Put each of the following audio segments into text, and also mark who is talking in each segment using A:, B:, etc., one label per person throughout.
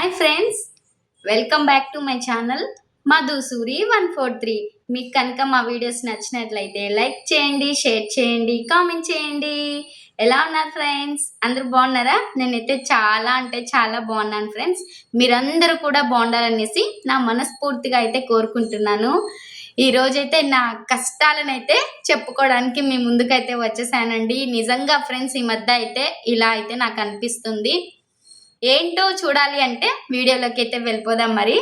A: Hi friends welcome back to my channel Madhusuri one four three మీకు కనుక మా videos నచ్చినట్లయితే లైక్ చేయండి షేర్ చేయండి కామెంట్ చేయండి. ఎలా ఉన్నారు ఫ్రెండ్స్ అందరూ బాగున్నారా? నేనైతే చాలా అంటే చాలా బాగున్నాను ఫ్రెండ్స్ మీరందరూ కూడా బాగుండాలనేసి నా మనస్ఫూర్తిగా అయితే కోరుకుంటున్నాను. ఈరోజైతే నా కష్టాలను అయితే చెప్పుకోవడానికి మీ ముందుకైతే వచ్చేసానండి. నిజంగా ఫ్రెండ్స్ ఈ మధ్య అయితే ఇలా అయితే నాకు అనిపిస్తుంది. ఏంటో చూడాలి అంటే వీడియోలోకి అయితే వెళ్ళిపోదాం మరి.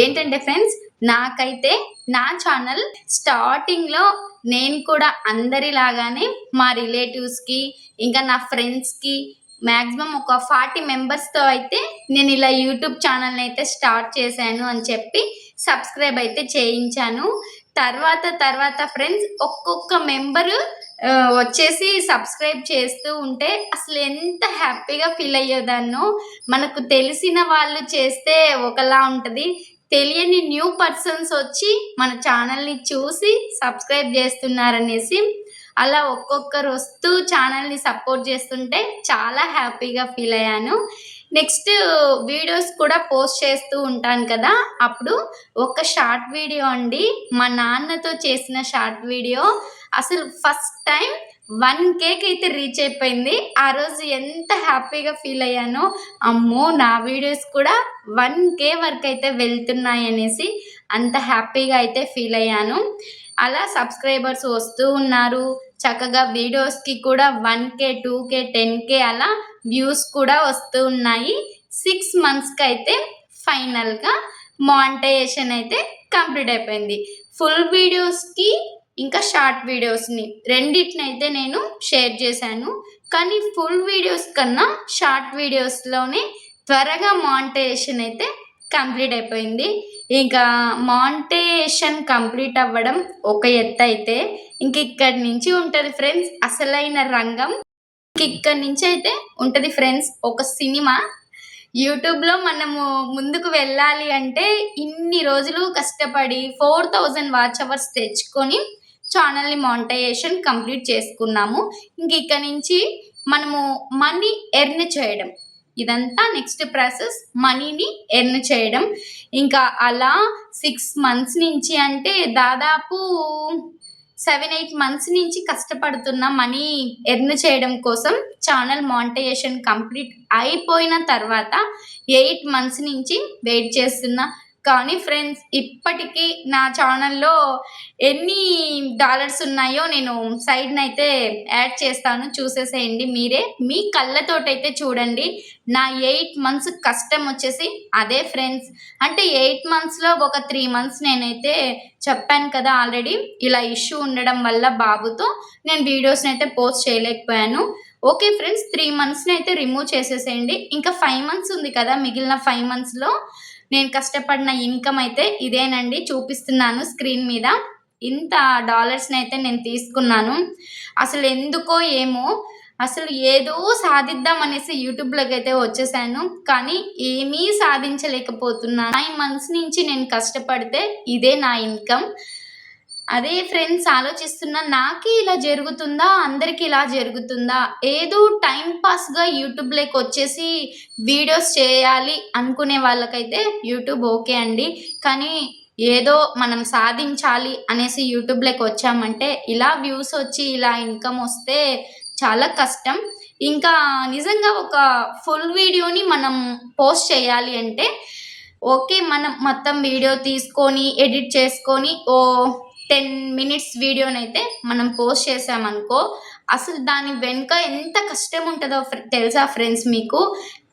A: ఏంటంటే ఫ్రెండ్స్ నాకైతే నా ఛానల్ స్టార్టింగ్లో నేను కూడా అందరిలాగానే మా రిలేటివ్స్కి ఇంకా నా ఫ్రెండ్స్కి మ్యాక్సిమం ఒక ఫార్టీ మెంబర్స్తో అయితే నేను ఇలా యూట్యూబ్ ఛానల్ని అయితే స్టార్ట్ చేశాను అని చెప్పి సబ్స్క్రైబ్ అయితే చేయించాను. తర్వాత తర్వాత ఫ్రెండ్స్ ఒక్కొక్క మెంబరు వచ్చేసి సబ్స్క్రైబ్ చేస్తూ ఉంటే అసలు ఎంత హ్యాపీగా ఫీల్ అయ్యేదాన్నో. మనకు తెలిసిన వాళ్ళు చేస్తే ఒకలా ఉంటుంది. తెలియని న్యూ పర్సన్స్ వచ్చి మన ఛానల్ని చూసి సబ్స్క్రైబ్ చేస్తున్నారనేసి అలా ఒక్కొక్కరు వస్తూ ఛానల్ని సపోర్ట్ చేస్తుంటే చాలా హ్యాపీగా ఫీల్ అయ్యాను. నెక్స్ట్ వీడియోస్ కూడా పోస్ట్ చేస్తూ ఉంటాను కదా. అప్పుడు ఒక షార్ట్ వీడియో అండి. మా నాన్నతో చేసిన షార్ట్ వీడియో. అసలు ఫస్ట్ టైం వన్ కేక్ అయితే రీచ్ అయిపోయింది. ఆ రోజు ఎంత హ్యాపీగా ఫీల్ అయ్యానో అమ్మో నా వీడియోస్ కూడా వన్ కే వరకు అయితే వెళ్తున్నాయి అనేసి అంత హ్యాపీగా అయితే ఫీల్ అయ్యాను. అలా సబ్స్క్రైబర్స్ వస్తూ ఉన్నారు. చక్కగా వీడియోస్కి కూడా one K two K ten K అలా వ్యూస్ కూడా వస్తూ ఉన్నాయి. సిక్స్ మంత్స్కి అయితే ఫైనల్గా మాంటేషన్ అయితే కంప్లీట్ అయిపోయింది. ఫుల్ వీడియోస్కి ఇంకా షార్ట్ వీడియోస్ని. రెండిటినైతే నేను షేర్ చేశాను. కానీ ఫుల్ వీడియోస్ కన్నా షార్ట్ వీడియోస్లోనే త్వరగా మాంటేషన్ అయితే కంప్లీట్ అయిపోయింది. ఇంకా మాంటేషన్ కంప్లీట్ అవ్వడం ఒక ఎత్తు అయితే ఇంక ఇక్కడి నుంచి ఉంటుంది ఫ్రెండ్స్ అసలైన రంగం. ఇక్కడి నుంచి అయితే ఉంటుంది ఫ్రెండ్స్ ఒక సినిమా. యూట్యూబ్లో మనము ముందుకు వెళ్ళాలి అంటే ఇన్ని రోజులు కష్టపడి ఫోర్ థౌజండ్ వాచ్ అవర్స్ తెచ్చుకొని ఛానల్ని మానిటైజేషన్ కంప్లీట్ చేసుకున్నాము. ఇంక ఇక్కడ నుంచి మనము మనీ ఎర్న్ చేయడం. ఇదంతా నెక్స్ట్ ప్రాసెస్ మనీని ఎర్న్ చేయడం. ఇంకా అలా సిక్స్ మంత్స్ నుంచి అంటే దాదాపు సెవెన్ ఎయిట్ మంత్స్ నుంచి కష్టపడుతున్న మనీ ఎర్న్ చేయడం కోసం ఛానల్ మానిటైజేషన్ కంప్లీట్ అయిపోయిన తర్వాత ఎయిట్ మంత్స్ నుంచి వెయిట్ చేస్తున్న కానీ ఫ్రెండ్స్ ఇప్పటికీ నా ఛానల్లో ఎన్ని డాలర్స్ ఉన్నాయో నేను సైడ్ని అయితే యాడ్ చేస్తాను చూసేసేయండి మీరే. మీ కళ్ళతోటైతే చూడండి నా ఎయిట్ మంత్స్ కష్టం వచ్చేసి అదే ఫ్రెండ్స్. అంటే ఎయిట్ మంత్స్లో ఒక త్రీ మంత్స్ నేనైతే చెప్పాను కదా ఆల్రెడీ ఇలా ఇష్యూ ఉండడం వల్ల బాబుతో నేను వీడియోస్ని అయితే పోస్ట్ చేయలేకపోయాను. ఓకే ఫ్రెండ్స్ త్రీ మంత్స్ని అయితే రిమూవ్ చేసేసేయండి. ఇంకా ఫైవ్ మంత్స్ ఉంది కదా మిగిలిన ఫైవ్ మంత్స్లో నేను కష్టపడిన ఇన్కమ్ అయితే ఇదేనండి. చూపిస్తున్నాను స్క్రీన్ మీద. ఇంత డాలర్స్ని అయితే నేను తీసుకున్నాను. అసలు ఎందుకో ఏమో అసలు ఏదో సాధిద్దాం అనేసి యూట్యూబ్లోకి అయితే వచ్చేసాను. కానీ ఏమీ సాధించలేకపోతున్నాను. నైన్ మంత్స్ నుంచి నేను కష్టపడితే ఇదే నా ఇన్కమ్ అదే ఫ్రెండ్స్ ఆలోచిస్తున్నా నాకే ఇలా జరుగుతుందా? అందరికీ ఇలా జరుగుతుందా? ఏదో టైం పాస్గా యూట్యూబ్లోకి వచ్చేసి వీడియోస్ చేయాలి అనుకునే వాళ్ళకైతే యూట్యూబ్ ఓకే అండి. కానీ ఏదో మనం సాధించాలి అనేసి యూట్యూబ్లోకి వచ్చామంటే ఇలా వ్యూస్ వచ్చి ఇలా ఇన్కమ్ వస్తే చాలా కష్టం. ఇంకా నిజంగా ఒక ఫుల్ వీడియోని మనం పోస్ట్ చేయాలి అంటే ఓకే మనం మొత్తం వీడియో తీసుకొని ఎడిట్ చేసుకొని ఓ టెన్ మినిట్స్ వీడియోనైతే మనం పోస్ట్ చేసామనుకో అసలు దాని వెనుక ఎంత కష్టం ఉంటుందో తెలుసా ఫ్రెండ్స్ మీకు?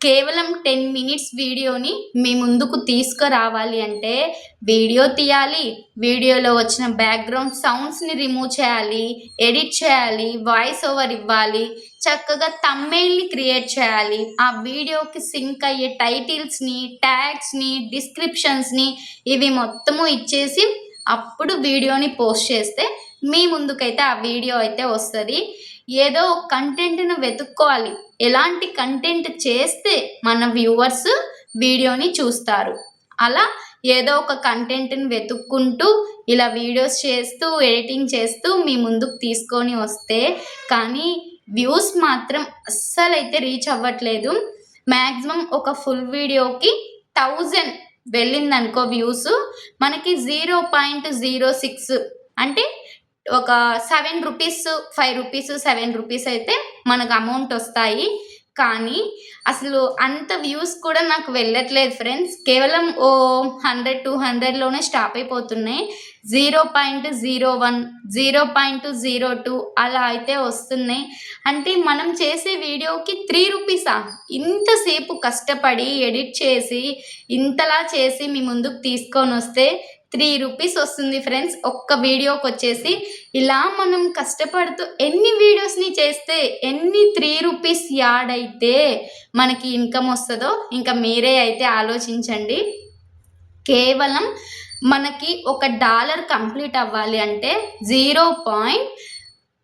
A: కేవలం టెన్ మినిట్స్ వీడియోని మీ ముందుకు తీసుకురావాలి అంటే వీడియో తీయాలి వీడియోలో వచ్చిన బ్యాక్గ్రౌండ్ సౌండ్స్ని రిమూవ్ చేయాలి ఎడిట్ చేయాలి వాయిస్ ఓవర్ ఇవ్వాలి చక్కగా తమ్మేల్ని క్రియేట్ చేయాలి ఆ వీడియోకి సింక్ అయ్యే టైటిల్స్ని ట్యాగ్స్ని డిస్క్రిప్షన్స్ని ఇవి మొత్తము ఇచ్చేసి అప్పుడు వీడియోని పోస్ట్ చేస్తే మీ ముందుకైతే ఆ వీడియో అయితే వస్తుంది. ఏదో కంటెంట్ను వెతుక్కోవాలి. ఎలాంటి కంటెంట్ చేస్తే మన వ్యూవర్స్ వీడియోని చూస్తారు. అలా ఏదో ఒక కంటెంట్ని వెతుక్కుంటూ ఇలా వీడియోస్ చేస్తూ ఎడిటింగ్ చేస్తూ మీ ముందుకు తీసుకొని వస్తే కానీ వ్యూస్ మాత్రం అస్సలైతే రీచ్ అవ్వట్లేదు. మ్యాక్సిమం ఒక ఫుల్ వీడియోకి థౌజండ్ వెళ్ళింది అనుకో వ్యూస్ మనకి జీరో పాయింట్ జీరో సిక్స్ అంటే ఒక seven rupees five rupees seven rupees అయితే మనకు అమౌంట్ వస్తాయి. కానీ అసలు అంత వ్యూస్ కూడా నాకు వెళ్ళట్లేదు ఫ్రెండ్స్ కేవలం ఓ హండ్రెడ్ టూ హండ్రెడ్లోనే స్టాప్ అయిపోతున్నాయి. Zero point zero one zero point zero two అలా అయితే వస్తున్నాయి. అంటే మనం చేసే వీడియోకి త్రీ రూపీసా ఇంతసేపు కష్టపడి ఎడిట్ చేసి ఇంతలా చేసి మీ ముందుకు తీసుకొని వస్తే త్రీ రూపీస్ వస్తుంది ఫ్రెండ్స్. ఒక్క వీడియోకి వచ్చేసి ఇలా మనం కష్టపడుతూ ఎన్ని వీడియోస్ని చేస్తే ఎన్ని త్రీ రూపీస్ యాడ్ అయితే మనకి ఇన్కమ్ వస్తుందో ఇంకా మీరే అయితే ఆలోచించండి. కేవలం మనకి ఒక డాలర్ కంప్లీట్ అవ్వాలి అంటే జీరో పాయింట్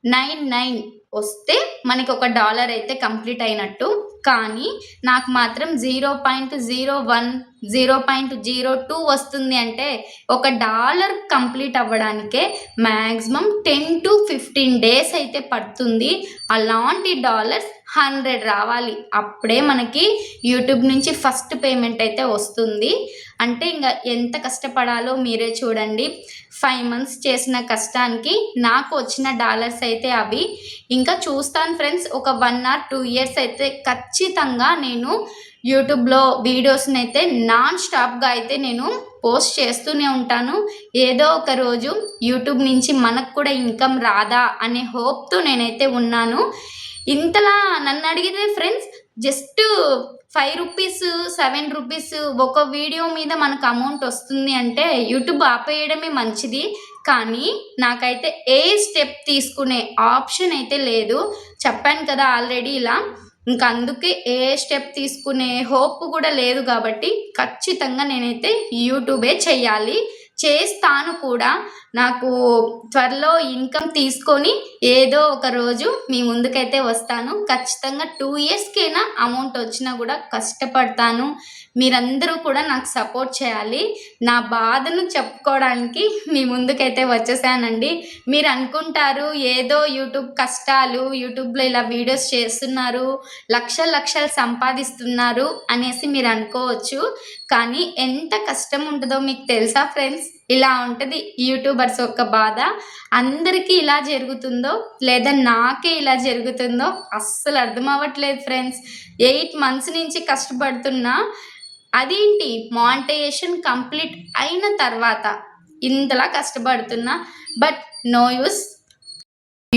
A: నైన్ నైన్ వస్తే మనకి ఒక డాలర్ అయితే కంప్లీట్ అయినట్టు. కానీ నాకు మాత్రం zero point zero one zero point zero two వస్తుంది అంటే ఒక dollar complete అవ్వడానికే maximum ten to fifteen days అయితే పడుతుంది. అలాంటి డాలర్స్ హండ్రెడ్ రావాలి. అప్పుడే మనకి యూట్యూబ్ నుంచి ఫస్ట్ పేమెంట్ అయితే వస్తుంది. అంటే ఇంకా ఎంత కష్టపడాలో మీరే చూడండి. ఫైవ్ మంత్స్ చేసిన కష్టానికి నాకు వచ్చిన డాలర్స్ అయితే అవి ఇంకా చూస్తాను ఫ్రెండ్స్ ఒక వన్ ఆర్ టూ ఇయర్స్ అయితే ఖచ్చితంగా నేను యూట్యూబ్లో వీడియోస్ని అయితే నాన్ స్టాప్గా అయితే నేను పోస్ట్ చేస్తూనే ఉంటాను. ఏదో ఒక రోజు యూట్యూబ్ నుంచి మనకు కూడా ఇన్కమ్ రాదా అనే హోప్తో నేనైతే ఉన్నాను. ఇంతలా నన్ను అడిగితే friends just five rupees seven rupees ఒక వీడియో మీద మనకు అమౌంట్ వస్తుంది అంటే యూట్యూబ్ ఆపేయడమే మంచిది. కానీ నాకైతే ఏ స్టెప్ తీసుకునే ఆప్షన్ అయితే లేదు. చెప్పాను కదా ఆల్రెడీ ఇలా. ఇంకా అందుకే ఏ స్టెప్ తీసుకునే హోప్ కూడా లేదు కాబట్టి ఖచ్చితంగా నేనైతే యూట్యూబే చెయ్యాలి చేస్తాను కూడా. నాకు త్వరలో ఇన్కమ్ తీసుకొని ఏదో ఒక రోజు మీ ముందుకైతే వస్తాను. ఖచ్చితంగా టూ ఇయర్స్కైనా అమౌంట్ వచ్చినా కూడా కష్టపడతాను. మీరందరూ కూడా నాకు సపోర్ట్ చేయాలి. నా బాధను చెప్పుకోవడానికి మీ ముందుకైతే వచ్చేసానండి. మీరు అనుకుంటారు ఏదో యూట్యూబ్ కష్టాలు యూట్యూబ్లో ఇలా వీడియోస్ చేస్తున్నారు లక్షల లక్షలు సంపాదిస్తున్నారు అనేసి మీరు అనుకోవచ్చు కానీ ఎంత కష్టం ఉంటుందో మీకు తెలుసా ఫ్రెండ్స్? ఇలా ఉంటుంది యూట్యూబర్స్ యొక్క బాధ. అందరికీ ఇలా జరుగుతుందో లేదా నాకే ఇలా జరుగుతుందో అస్సలు అర్థం అవ్వట్లేదు ఫ్రెండ్స్. ఎయిట్ మంత్స్ నుంచి కష్టపడుతున్నా అదేంటి మానిటైజేషన్ కంప్లీట్ అయిన తర్వాత ఇంతలా కష్టపడుతున్నా? But no use.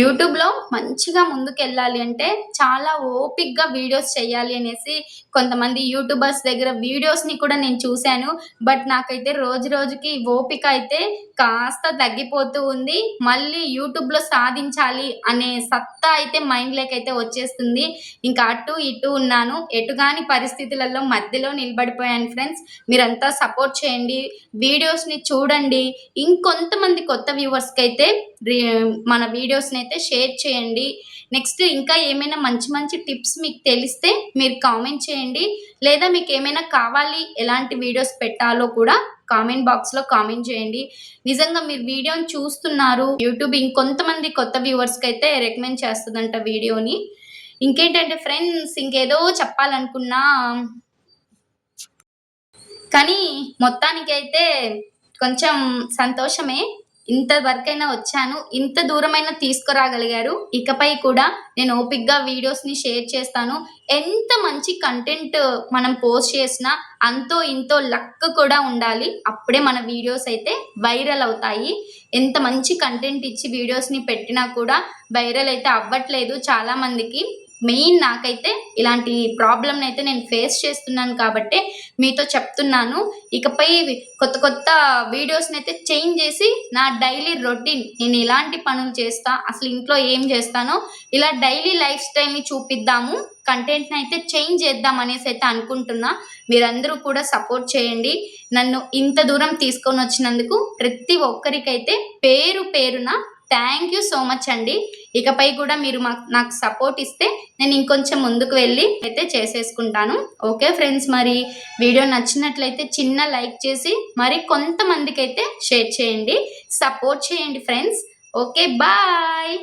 A: యూట్యూబ్లో మంచిగా ముందుకెళ్ళాలి అంటే చాలా ఓపిక్గా వీడియోస్ చేయాలి అనేసి కొంతమంది యూట్యూబర్స్ దగ్గర వీడియోస్ని కూడా నేను చూశాను. బట్ నాకైతే రోజు రోజుకి ఓపిక అయితే కాస్త తగ్గిపోతూ ఉంది. మళ్ళీ యూట్యూబ్లో సాధించాలి అనే సత్తా అయితే మైండ్లోకి అయితే వచ్చేస్తుంది. ఇంకా అటు ఇటు ఉన్నాను. ఎటుగాని పరిస్థితులలో మధ్యలో నిలబడిపోయాను ఫ్రెండ్స్. మీరంతా సపోర్ట్ చేయండి. వీడియోస్ని చూడండి. ఇంకొంతమంది కొత్త వ్యూవర్స్కి అయితే మన వీడియోస్ని అయితే షేర్ చేయండి. నెక్స్ట్ ఇంకా ఏమైనా మంచి మంచి టిప్స్ మీకు తెలిస్తే మీరు కామెంట్ చేయండి. లేదా మీకు ఏమైనా కావాలి ఎలాంటి వీడియోస్ పెట్టాలో కూడా కామెంట్ బాక్స్లో కామెంట్ చేయండి. నిజంగా మీరు వీడియోని చూస్తున్నారు. యూట్యూబ్ ఇంకొంతమంది కొత్త వ్యూవర్స్కి అయితే రికమెండ్ చేస్తుందంట వీడియోని. ఇంకేంటంటే ఫ్రెండ్స్ ఇంకేదో చెప్పాలనుకున్నా. కానీ మొత్తానికైతే కొంచెం సంతోషమే. ఇంత వరకైనా వచ్చాను ఇంత దూరమైనా తీసుకురాగలిగారు. ఇకపై కూడా నేను ఓపిక్గా వీడియోస్ని షేర్ చేస్తాను. ఎంత మంచి కంటెంట్ మనం పోస్ట్ చేసినా అంతో ఇంతో లక్ కూడా ఉండాలి. అప్పుడే మన వీడియోస్ అయితే వైరల్ అవుతాయి. ఎంత మంచి కంటెంట్ ఇచ్చి వీడియోస్ని పెట్టినా కూడా వైరల్ అయితే అవ్వట్లేదు చాలామందికి. మెయిన్ నాకైతే ఇలాంటి ప్రాబ్లమ్ని అయితే నేను ఫేస్ చేస్తున్నాను కాబట్టి మీతో చెప్తున్నాను. ఇకపై కొత్త కొత్త వీడియోస్ని అయితే చేంజ్ చేసి నా డైలీ రొటీన్ నేను ఎలాంటి పనులు చేస్తా అసలు ఇంట్లో ఏం చేస్తానో ఇలా డైలీ లైఫ్ స్టైల్ని చూపిద్దాము కంటెంట్ని అయితే చేంజ్ చేద్దాం అనేసి అయితే అనుకుంటున్నా. మీరందరూ కూడా సపోర్ట్ చేయండి. నన్ను ఇంత దూరం తీసుకొని వచ్చినందుకు ప్రతి ఒక్కరికైతే పేరు పేరున థ్యాంక్ యూ సో మచ్ అండి. ఇకపై కూడా మీరు మాకు నాకు సపోర్ట్ ఇస్తే నేను ఇంకొంచెం ముందుకు వెళ్ళి అయితే చేసేసుకుంటాను. ఓకే ఫ్రెండ్స్ మరి వీడియో నచ్చినట్లయితే చిన్న లైక్ చేసి మరి కొంతమందికి అయితే షేర్ చేయండి. సపోర్ట్ చేయండి ఫ్రెండ్స్. Okay bye.